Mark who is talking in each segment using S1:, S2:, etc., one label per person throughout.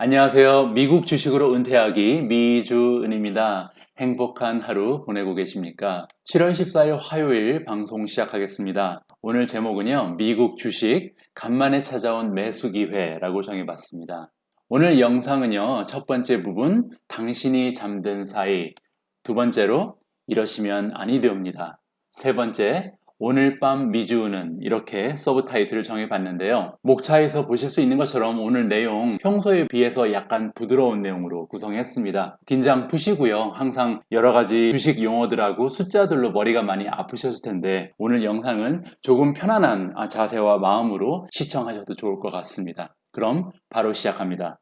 S1: 안녕하세요. 미국 주식으로 은퇴하기 미주은입니다. 행복한 하루 보내고 계십니까? 7월 14일 화요일 방송 시작하겠습니다. 오늘 제목은요, 미국 주식 간만에 찾아온 매수 기회라고 정해봤습니다. 오늘 영상은요, 첫 번째 부분, 당신이 잠든 사이. 두 번째로, 이러시면 아니 되옵니다. 세 번째, 오늘 밤 미주는 이렇게 서브 타이틀을 정해봤는데요. 목차에서 보실 수 있는 것처럼 오늘 내용 평소에 비해서 약간 부드러운 내용으로 구성했습니다. 긴장 푸시고요. 항상 여러 가지 주식 용어들하고 숫자들로 머리가 많이 아프셨을 텐데 오늘 영상은 조금 편안한 자세와 마음으로 시청하셔도 좋을 것 같습니다. 그럼 바로 시작합니다.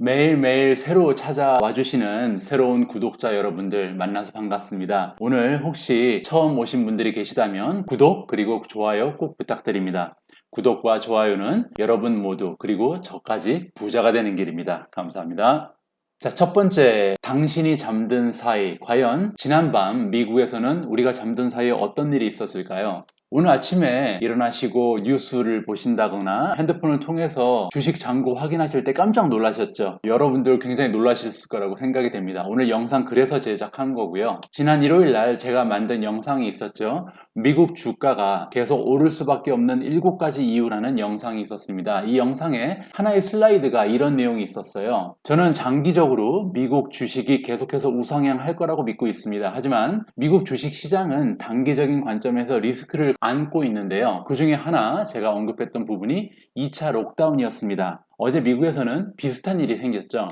S1: 매일매일 새로 찾아와 주시는 새로운 구독자 여러분들 만나서 반갑습니다. 오늘 혹시 처음 오신 분들이 계시다면 구독 그리고 좋아요 꼭 부탁드립니다. 구독과 좋아요는 여러분 모두 그리고 저까지 부자가 되는 길입니다. 감사합니다. 자, 첫 번째, 당신이 잠든 사이. 과연 지난밤 미국에서는 우리가 잠든 사이에 어떤 일이 있었을까요? 오늘 아침에 일어나시고 뉴스를 보신다거나 핸드폰을 통해서 주식 잔고 확인하실 때 깜짝 놀라셨죠? 여러분들 굉장히 놀라셨을 거라고 생각이 됩니다. 오늘 영상 그래서 제작한 거고요. 지난 일요일 날 제가 만든 영상이 있었죠. 미국 주가가 계속 오를 수밖에 없는 7가지 이유라는 영상이 있었습니다. 이 영상에 하나의 슬라이드가 이런 내용이 있었어요. 저는 장기적으로 미국 주식이 계속해서 우상향할 거라고 믿고 있습니다. 하지만 미국 주식 시장은 단기적인 관점에서 리스크를 안고 있는데요. 그 중에 하나 제가 언급했던 부분이 2차 록다운이었습니다. 어제 미국에서는 비슷한 일이 생겼죠.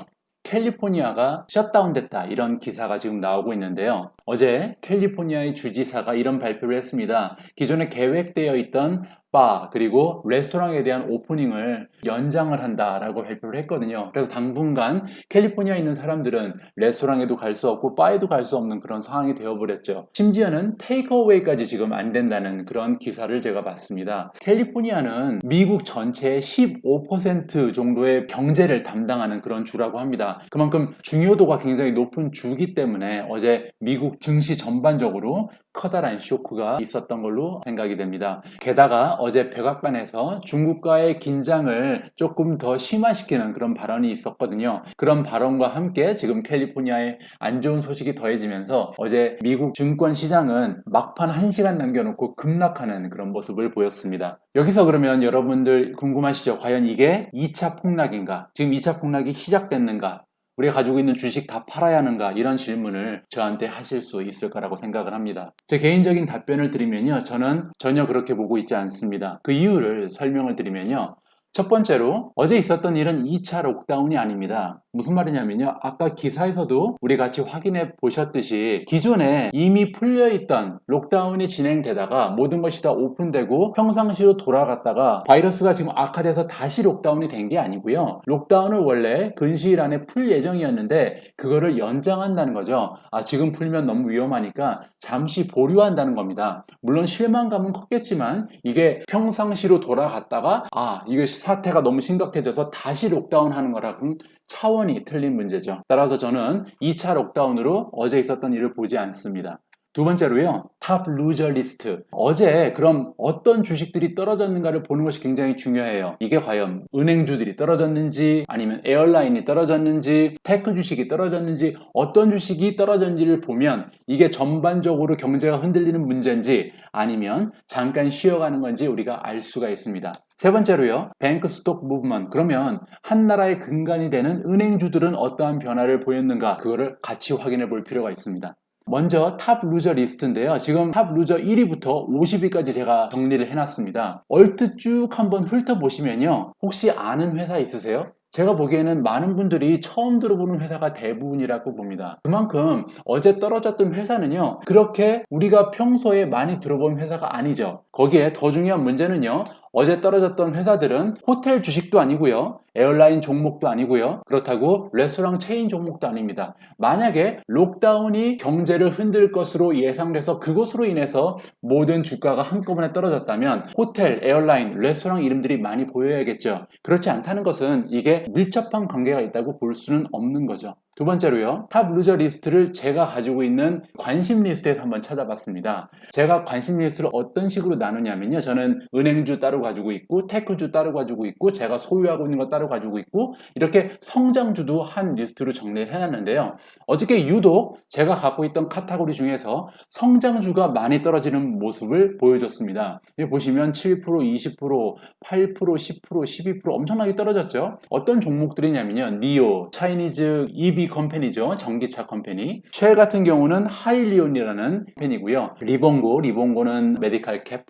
S1: 캘리포니아가 셧다운됐다 이런 기사가 지금 나오고 있는데요. 어제 캘리포니아의 주지사가 이런 발표를 했습니다. 기존에 계획되어 있던 바 그리고 레스토랑에 대한 오프닝을 연장을 한다라고 발표를 했거든요. 그래서 당분간 캘리포니아에 있는 사람들은 레스토랑에도 갈 수 없고 바에도 갈 수 없는 그런 상황이 되어버렸죠. 심지어는 테이크어웨이까지 지금 안 된다는 그런 기사를 제가 봤습니다. 캘리포니아는 미국 전체의 15% 정도의 경제를 담당하는 그런 주라고 합니다. 그만큼 중요도가 굉장히 높은 주기 때문에 어제 미국 증시 전반적으로 커다란 쇼크가 있었던 걸로 생각이 됩니다. 게다가 어제 백악관에서 중국과의 긴장을 조금 더 심화시키는 그런 발언이 있었거든요. 그런 발언과 함께 지금 캘리포니아에 안 좋은 소식이 더해지면서 어제 미국 증권 시장은 막판 1시간 남겨놓고 급락하는 그런 모습을 보였습니다. 여기서 그러면 여러분들 궁금하시죠? 과연 이게 2차 폭락인가? 지금 2차 폭락이 시작됐는가? 우리가 가지고 있는 주식 다 팔아야 하는가 이런 질문을 저한테 하실 수 있을 거라고 생각을 합니다. 제 개인적인 답변을 드리면요. 저는 전혀 그렇게 보고 있지 않습니다. 그 이유를 설명을 드리면요. 첫 번째로 어제 있었던 일은 2차 록다운이 아닙니다. 무슨 말이냐면요. 아까 기사에서도 우리 같이 확인해 보셨듯이 기존에 이미 풀려 있던 록다운이 진행되다가 모든 것이 다 오픈되고 평상시로 돌아갔다가 바이러스가 지금 악화돼서 다시 록다운이 된 게 아니고요. 록다운을 원래 근시일 안에 풀 예정이었는데 그거를 연장한다는 거죠. 아, 지금 풀면 너무 위험하니까 잠시 보류한다는 겁니다. 물론 실망감은 컸겠지만 이게 평상시로 돌아갔다가 아, 이게 사태가 너무 심각해져서 다시 록다운 하는 거라는 차원 이 틀린 문제죠. 따라서 저는 2차 록다운으로 어제 있었던 일을 보지 않습니다. 두 번째로요, 탑 루저 리스트. 어제 그럼 어떤 주식들이 떨어졌는가를 보는 것이 굉장히 중요해요. 이게 과연 은행주들이 떨어졌는지, 아니면 에어라인이 떨어졌는지, 테크 주식이 떨어졌는지, 어떤 주식이 떨어졌는지를 보면 이게 전반적으로 경제가 흔들리는 문제인지, 아니면 잠깐 쉬어가는 건지 우리가 알 수가 있습니다. 세 번째로요, 뱅크 스톡 무브먼. 그러면 한 나라의 근간이 되는 은행주들은 어떠한 변화를 보였는가, 그거를 같이 확인해 볼 필요가 있습니다. 먼저 탑 루저 리스트인데요. 지금 탑 루저 1위부터 50위까지 제가 정리를 해놨습니다. 얼트 쭉 한번 훑어보시면요. 혹시 아는 회사 있으세요? 제가 보기에는 많은 분들이 처음 들어보는 회사가 대부분이라고 봅니다. 그만큼 어제 떨어졌던 회사는요, 그렇게 우리가 평소에 많이 들어본 회사가 아니죠. 거기에 더 중요한 문제는요, 어제 떨어졌던 회사들은 호텔 주식도 아니고요. 에어라인 종목도 아니고요. 그렇다고 레스토랑 체인 종목도 아닙니다. 만약에 록다운이 경제를 흔들 것으로 예상돼서 그것으로 인해서 모든 주가가 한꺼번에 떨어졌다면 호텔, 에어라인, 레스토랑 이름들이 많이 보여야겠죠. 그렇지 않다는 것은 이게 밀접한 관계가 있다고 볼 수는 없는 거죠. 두 번째로요. 탑 루저 리스트를 제가 가지고 있는 관심 리스트에서 한번 찾아봤습니다. 제가 관심 리스트를 어떤 식으로 나누냐면요. 저는 은행주 따로 가지고 있고 테크주 따로 가지고 있고 제가 소유하고 있는 거 따로 가지고 있고 이렇게 성장주도 한 리스트로 정리를 해놨는데요. 어저께 유독 제가 갖고 있던 카테고리 중에서 성장주가 많이 떨어지는 모습을 보여줬습니다. 여기 보시면 7%, 20%, 8%, 10%, 12% 엄청나게 떨어졌죠. 어떤 종목들이냐면요. 니오, 차이니즈 EV 컴퍼니죠. 전기차 컴퍼니. 쉘 같은 경우는 하일리온이라는 컴퍼니고요. 리본고, 리본고는 메디칼 캡,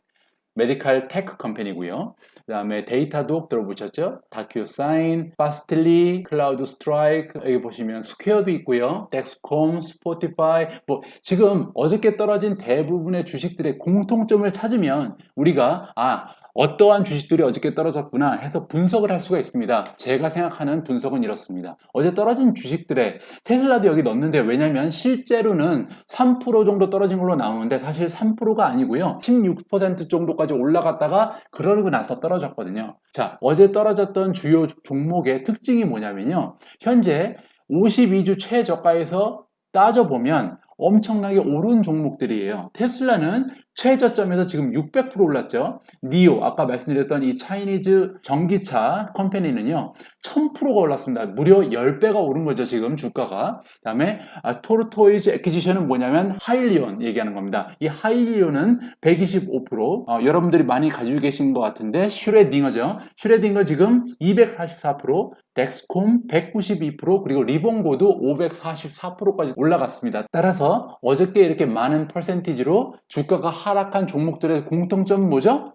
S1: 메디칼 테크 컴퍼니고요. 그 다음에 데이터도 들어보셨죠? 다큐사인, 파스틀리, 클라우드 스트라이크 여기 보시면 스퀘어도 있고요. 덱스콤, 스포티파이 뭐 지금 어저께 떨어진 대부분의 주식들의 공통점을 찾으면 우리가 아 어떠한 주식들이 어저께 떨어졌구나 해서 분석을 할 수가 있습니다. 제가 생각하는 분석은 이렇습니다. 어제 떨어진 주식들의 테슬라도 여기 넣었는데 왜냐면 실제로는 3% 정도 떨어진 걸로 나오는데 사실 3%가 아니고요. 16% 정도까지 올라갔다가 그러고 나서 떨어졌거든요. 자, 어제 떨어졌던 주요 종목의 특징이 뭐냐면요. 현재 52주 최저가에서 따져보면 엄청나게 오른 종목들이에요. 테슬라는 최저점에서 지금 600% 올랐죠. 니오, 아까 말씀드렸던 이 차이니즈 전기차 컴퍼니는요, 1000%가 올랐습니다. 무려 10배가 오른 거죠, 지금 주가가. 그 다음에 아, 토르토이즈 에퀴지션은 뭐냐면 하일리온 얘기하는 겁니다. 이 하일리온은 125%, 어, 여러분들이 많이 가지고 계신 것 같은데, 슈레딩어죠. 슈레딩어 지금 244%, 덱스콤 192% 그리고 리본고도 544%까지 올라갔습니다. 따라서 어저께 이렇게 많은 퍼센티지로 주가가 하락한 종목들의 공통점은 뭐죠?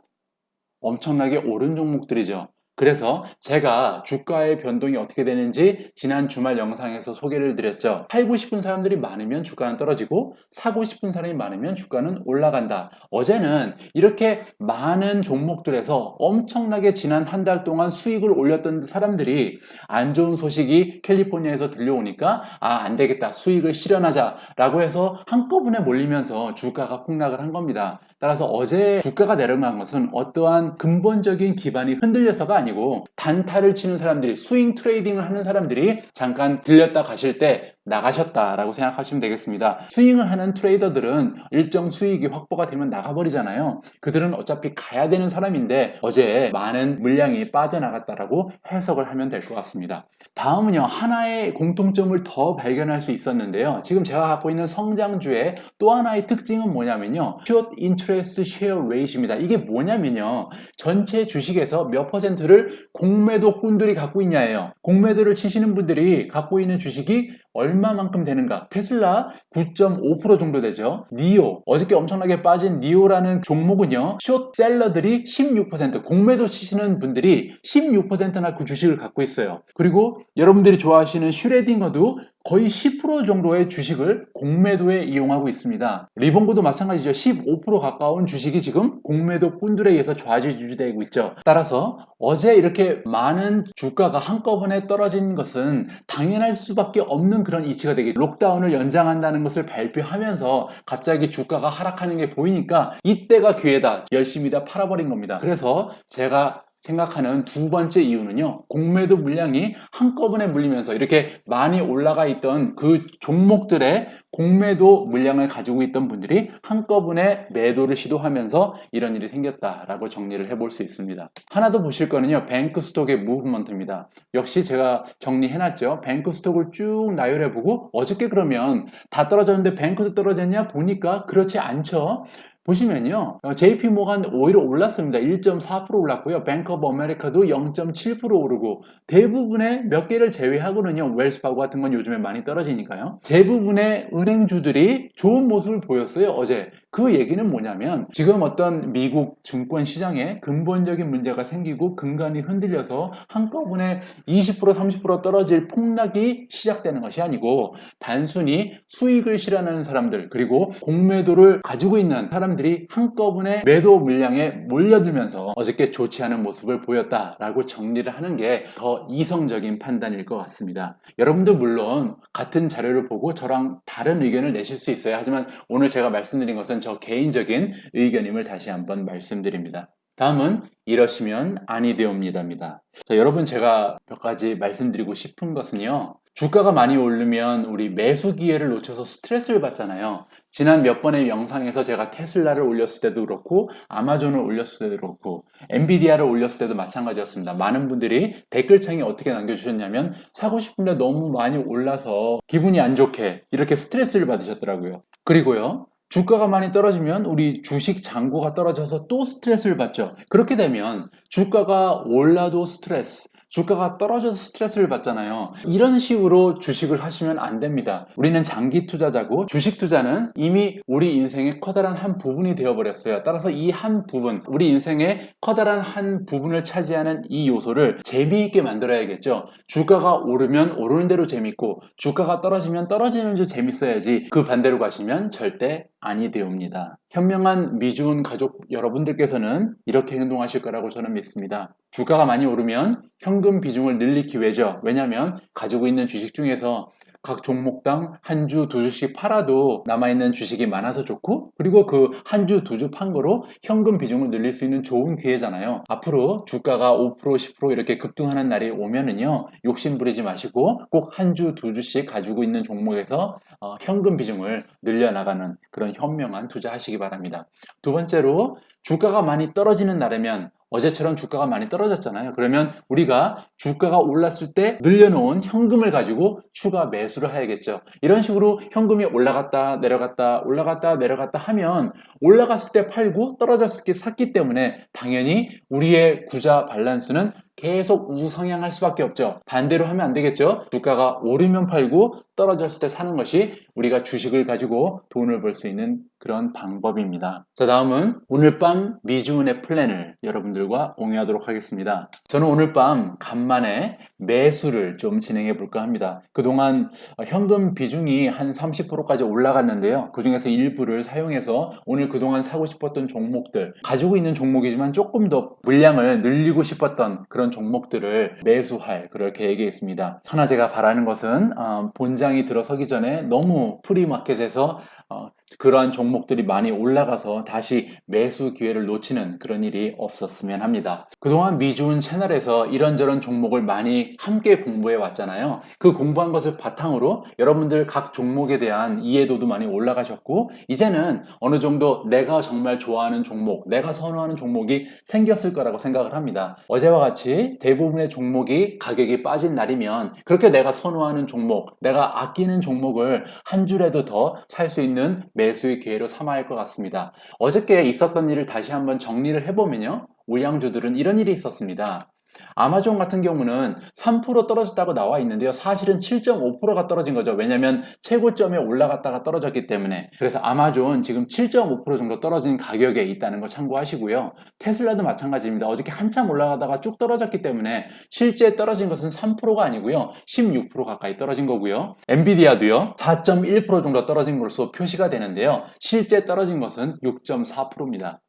S1: 엄청나게 오른 종목들이죠. 그래서 제가 주가의 변동이 어떻게 되는지 지난 주말 영상에서 소개를 드렸죠. 팔고 싶은 사람들이 많으면 주가는 떨어지고 사고 싶은 사람이 많으면 주가는 올라간다. 어제는 이렇게 많은 종목들에서 엄청나게 지난 한 달 동안 수익을 올렸던 사람들이 안 좋은 소식이 캘리포니아에서 들려오니까 아, 안 되겠다. 수익을 실현하자라고 해서 한꺼번에 몰리면서 주가가 폭락을 한 겁니다. 따라서 어제 주가가 내려간 것은 어떠한 근본적인 기반이 흔들려서가 아니고 단타를 치는 사람들이 스윙 트레이딩을 하는 사람들이 잠깐 들렸다 가실 때 나가셨다라고 생각하시면 되겠습니다. 스윙을 하는 트레이더들은 일정 수익이 확보가 되면 나가버리잖아요. 그들은 어차피 가야 되는 사람인데 어제 많은 물량이 빠져나갔다라고 해석을 하면 될 것 같습니다. 다음은요, 하나의 공통점을 더 발견할 수 있었는데요. 지금 제가 갖고 있는 성장주의 또 하나의 특징은 뭐냐면요. Short Interest Share Rate입니다. 이게 뭐냐면요. 전체 주식에서 몇 퍼센트를 공매도꾼들이 갖고 있냐예요. 공매도를 치시는 분들이 갖고 있는 주식이 얼마만큼 되는가? 테슬라 9.5% 정도 되죠. 니오 어저께 엄청나게 빠진 니오라는 종목은요. 숏셀러들이 16% 공매도 치시는 분들이 16%나 그 주식을 갖고 있어요. 그리고 여러분들이 좋아하시는 슈레딩어도 거의 10% 정도의 주식을 공매도에 이용하고 있습니다. 리본고도 마찬가지죠. 15% 가까운 주식이 지금 공매도 꾼들에 의해서 좌지우지되고 있죠. 따라서 어제 이렇게 많은 주가가 한꺼번에 떨어진 것은 당연할 수밖에 없는 그런 이치가 되겠죠. 록다운을 연장한다는 것을 발표하면서 갑자기 주가가 하락하는 게 보이니까 이때가 기회다. 열심히 다 팔아버린 겁니다. 그래서 제가 생각하는 두 번째 이유는요, 공매도 물량이 한꺼번에 물리면서 이렇게 많이 올라가 있던 그 종목들의 공매도 물량을 가지고 있던 분들이 한꺼번에 매도를 시도하면서 이런 일이 생겼다라고 정리를 해볼 수 있습니다. 하나 더 보실 거는요, 뱅크 스톡의 무브먼트입니다. 역시 제가 정리해놨죠. 뱅크 스톡을 쭉 나열해보고 어저께 그러면 다 떨어졌는데 뱅크도 떨어졌냐 보니까 그렇지 않죠. 보시면요. JP 모간 오히려 올랐습니다. 1.4% 올랐고요. 뱅크 오브 아메리카도 0.7% 오르고 대부분의 몇 개를 제외하고는요. 웰스파고 같은 건 요즘에 많이 떨어지니까요. 대부분의 은행주들이 좋은 모습을 보였어요. 어제. 그 얘기는 뭐냐면 지금 어떤 미국 증권 시장에 근본적인 문제가 생기고 근간이 흔들려서 한꺼번에 20% 30% 떨어질 폭락이 시작되는 것이 아니고 단순히 수익을 실현하는 사람들 그리고 공매도를 가지고 있는 사람들이 한꺼번에 매도 물량에 몰려들면서 어저께 좋지 않은 모습을 보였다라고 정리를 하는 게 더 이성적인 판단일 것 같습니다. 여러분도 물론 같은 자료를 보고 저랑 다른 의견을 내실 수 있어요. 하지만 오늘 제가 말씀드린 것은 저 개인적인 의견임을 다시 한번 말씀드립니다. 다음은 이러시면 아니 되옵니다입니다. 자, 여러분 제가 몇 가지 말씀드리고 싶은 것은요. 주가가 많이 오르면 우리 매수 기회를 놓쳐서 스트레스를 받잖아요. 지난 몇 번의 영상에서 제가 테슬라를 올렸을 때도 그렇고 아마존을 올렸을 때도 그렇고 엔비디아를 올렸을 때도 마찬가지였습니다. 많은 분들이 댓글창에 어떻게 남겨주셨냐면 사고 싶은데 너무 많이 올라서 기분이 안 좋게 이렇게 스트레스를 받으셨더라고요. 그리고요. 주가가 많이 떨어지면 우리 주식 잔고가 떨어져서 또 스트레스를 받죠. 그렇게 되면 주가가 올라도 스트레스, 주가가 떨어져서 스트레스를 받잖아요. 이런 식으로 주식을 하시면 안 됩니다. 우리는 장기 투자자고 주식 투자는 이미 우리 인생의 커다란 한 부분이 되어버렸어요. 따라서 이 한 부분, 우리 인생의 커다란 한 부분을 차지하는 이 요소를 재미있게 만들어야겠죠. 주가가 오르면 오르는 대로 재밌고 주가가 떨어지면 떨어지는 대로 재밌어야지 그 반대로 가시면 절대 아니 되옵니다. 현명한 미주은 가족 여러분들께서는 이렇게 행동하실 거라고 저는 믿습니다. 주가가 많이 오르면 현금 비중을 늘릴 기회죠. 왜냐하면 가지고 있는 주식 중에서 각 종목당 한 주, 두 주씩 팔아도 남아있는 주식이 많아서 좋고, 그리고 그 한 주, 두 주 판 거로 현금 비중을 늘릴 수 있는 좋은 기회잖아요. 앞으로 주가가 5%, 10% 이렇게 급등하는 날이 오면은요, 욕심 부리지 마시고 꼭 한 주, 두 주씩 가지고 있는 종목에서 어, 현금 비중을 늘려나가는 그런 현명한 투자하시기 바랍니다. 두 번째로, 주가가 많이 떨어지는 날이면 어제처럼 주가가 많이 떨어졌잖아요. 그러면 우리가 주가가 올랐을 때 늘려놓은 현금을 가지고 추가 매수를 해야겠죠. 이런 식으로 현금이 올라갔다 내려갔다 올라갔다 내려갔다 하면 올라갔을 때 팔고 떨어졌을 때 샀기 때문에 당연히 우리의 구자 밸런스는 계속 우상향할 수밖에 없죠. 반대로 하면 안 되겠죠. 주가가 오르면 팔고 떨어졌을 때 사는 것이 우리가 주식을 가지고 돈을 벌 수 있는 그런 방법입니다. 자, 다음은 오늘 밤 미주은의 플랜을 여러분들과 공유하도록 하겠습니다. 저는 오늘 밤 간만에 매수를 좀 진행해 볼까 합니다. 그동안 현금 비중이 한 30%까지 올라갔는데요. 그 중에서 일부를 사용해서 오늘 그동안 사고 싶었던 종목들, 가지고 있는 종목이지만 조금 더 물량을 늘리고 싶었던 그런 종목들을 매수할 그럴 계획이 있습니다. 하나 제가 바라는 것은 어, 본장이 들어서기 전에 너무 프리마켓에서 어, 그러한 종목들이 많이 올라가서 다시 매수 기회를 놓치는 그런 일이 없었으면 합니다. 그동안 미주은 채널에서 이런저런 종목을 많이 함께 공부해 왔잖아요. 그 공부한 것을 바탕으로 여러분들 각 종목에 대한 이해도도 많이 올라가셨고 이제는 어느 정도 내가 정말 좋아하는 종목, 내가 선호하는 종목이 생겼을 거라고 생각을 합니다. 어제와 같이 대부분의 종목이 가격이 빠진 날이면 그렇게 내가 선호하는 종목, 내가 아끼는 종목을 한 줄에도 더 살 수 있는 매수의 기회로 삼아야 할 것 같습니다. 어저께 있었던 일을 다시 한번 정리를 해보면요. 우량주들은 이런 일이 있었습니다. 아마존 같은 경우는 3% 떨어졌다고 나와 있는데요. 사실은 7.5%가 떨어진 거죠. 왜냐하면 최고점에 올라갔다가 떨어졌기 때문에. 그래서 아마존 지금 7.5% 정도 떨어진 가격에 있다는 걸 참고하시고요. 테슬라도 마찬가지입니다. 어저께 한참 올라가다가 쭉 떨어졌기 때문에 실제 떨어진 것은 3%가 아니고요. 16% 가까이 떨어진 거고요. 엔비디아도요. 4.1% 정도 떨어진 것으로 표시가 되는데요. 실제 떨어진 것은 6.4%입니다.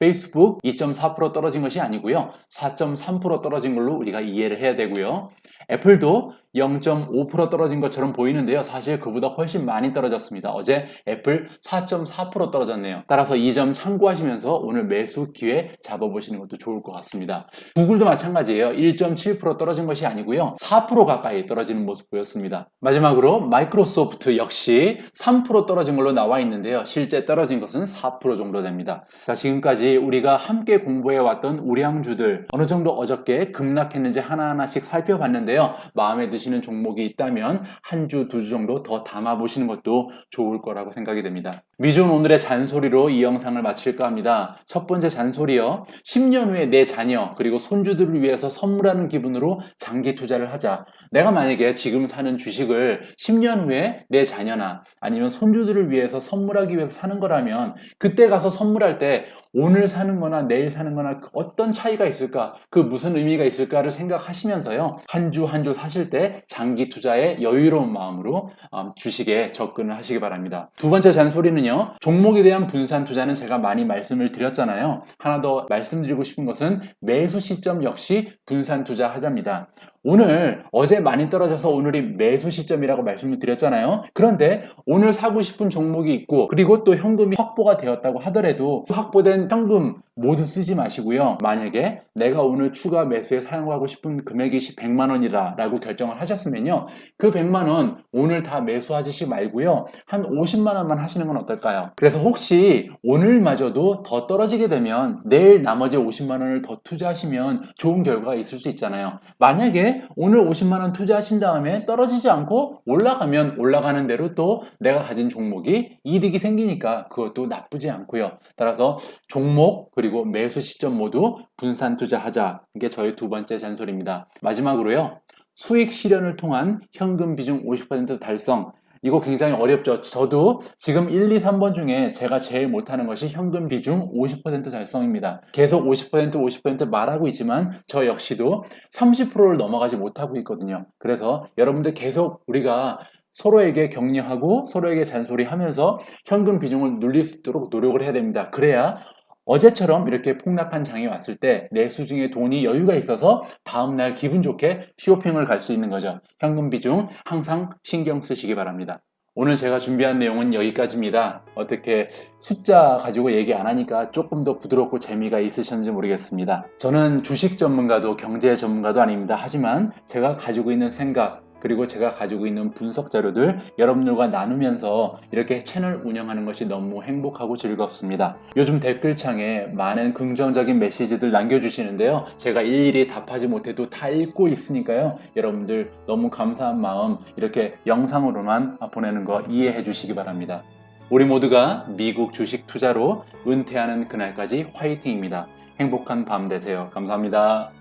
S1: 페이스북 2.4% 떨어진 것이 아니고요. 4.3% 떨어진 걸로 우리가 이해를 해야 되고요. 애플도 0.5% 떨어진 것처럼 보이는데요. 사실 그보다 훨씬 많이 떨어졌습니다. 어제 애플 4.4% 떨어졌네요. 따라서 이 점 참고하시면서 오늘 매수 기회 잡아보시는 것도 좋을 것 같습니다. 구글도 마찬가지예요. 1.7% 떨어진 것이 아니고요. 4% 가까이 떨어지는 모습 보였습니다. 마지막으로 마이크로소프트 역시 3% 떨어진 걸로 나와 있는데요. 실제 떨어진 것은 4% 정도 됩니다. 자, 지금까지 우리가 함께 공부해왔던 우량주들 어느 정도 어저께 급락했는지 하나하나씩 살펴봤는데요. 텐데요. 마음에 드시는 종목이 있다면 한 주, 두 주 정도 더 담아보시는 것도 좋을 거라고 생각이 됩니다. 미준 오늘의 잔소리로 이 영상을 마칠까 합니다. 첫 번째 잔소리요. 10년 후에 내 자녀 그리고 손주들을 위해서 선물하는 기분으로 장기 투자를 하자. 내가 만약에 지금 사는 주식을 10년 후에 내 자녀나 아니면 손주들을 위해서 선물하기 위해서 사는 거라면 그때 가서 선물할 때 오늘 사는 거나 내일 사는 거나 그 어떤 차이가 있을까? 그 무슨 의미가 있을까를 생각하시면서요. 한 주 한주 사실 때 장기 투자에 여유로운 마음으로 어, 주식에 접근을 하시기 바랍니다. 두 번째 잔소리는요. 종목에 대한 분산 투자는 제가 많이 말씀을 드렸잖아요. 하나 더 말씀드리고 싶은 것은 매수 시점 역시 분산 투자 하자입니다. 오늘 어제 많이 떨어져서 오늘이 매수 시점이라고 말씀을 드렸잖아요. 그런데 오늘 사고 싶은 종목이 있고 그리고 또 현금이 확보가 되었다고 하더라도 확보된 현금 모두 쓰지 마시고요. 만약에 내가 오늘 추가 매수에 사용하고 싶은 금액이 100만 원이다 라고 결정을 하셨으면요. 그 100만 원 오늘 다 매수하시지 말고요. 한 50만 원만 하시는 건 어떨까요? 그래서 혹시 오늘마저도 더 떨어지게 되면 내일 나머지 50만 원을 더 투자하시면 좋은 결과가 있을 수 있잖아요. 만약에 오늘 50만 원 투자하신 다음에 떨어지지 않고 올라가면 올라가는 대로 또 내가 가진 종목이 이득이 생기니까 그것도 나쁘지 않고요. 따라서 종목 그리고 매수 시점 모두 분산 투자하자. 이게 저희 두 번째 잔소리입니다. 마지막으로요. 수익 실현을 통한 현금 비중 50% 달성. 이거 굉장히 어렵죠. 저도 지금 1, 2, 3번 중에 제가 제일 못하는 것이 현금 비중 50% 달성입니다. 계속 50% 50% 말하고 있지만 저 역시도 30%를 넘어가지 못하고 있거든요. 그래서 여러분들 계속 우리가 서로에게 격려하고 서로에게 잔소리하면서 현금 비중을 늘릴 수 있도록 노력을 해야 됩니다. 그래야 어제처럼 이렇게 폭락한 장이 왔을 때 내 수중에 돈이 여유가 있어서 다음날 기분 좋게 쇼핑을 갈 수 있는 거죠. 현금 비중 항상 신경 쓰시기 바랍니다. 오늘 제가 준비한 내용은 여기까지입니다. 어떻게 숫자 가지고 얘기 안 하니까 조금 더 부드럽고 재미가 있으셨는지 모르겠습니다. 저는 주식 전문가도 경제 전문가도 아닙니다. 하지만 제가 가지고 있는 생각, 그리고 제가 가지고 있는 분석 자료들 여러분들과 나누면서 이렇게 채널 운영하는 것이 너무 행복하고 즐겁습니다. 요즘 댓글창에 많은 긍정적인 메시지들 남겨주시는데요. 제가 일일이 답하지 못해도 다 읽고 있으니까요. 여러분들 너무 감사한 마음 이렇게 영상으로만 보내는 거 이해해 주시기 바랍니다. 우리 모두가 미국 주식 투자로 은퇴하는 그날까지 화이팅입니다. 행복한 밤 되세요. 감사합니다.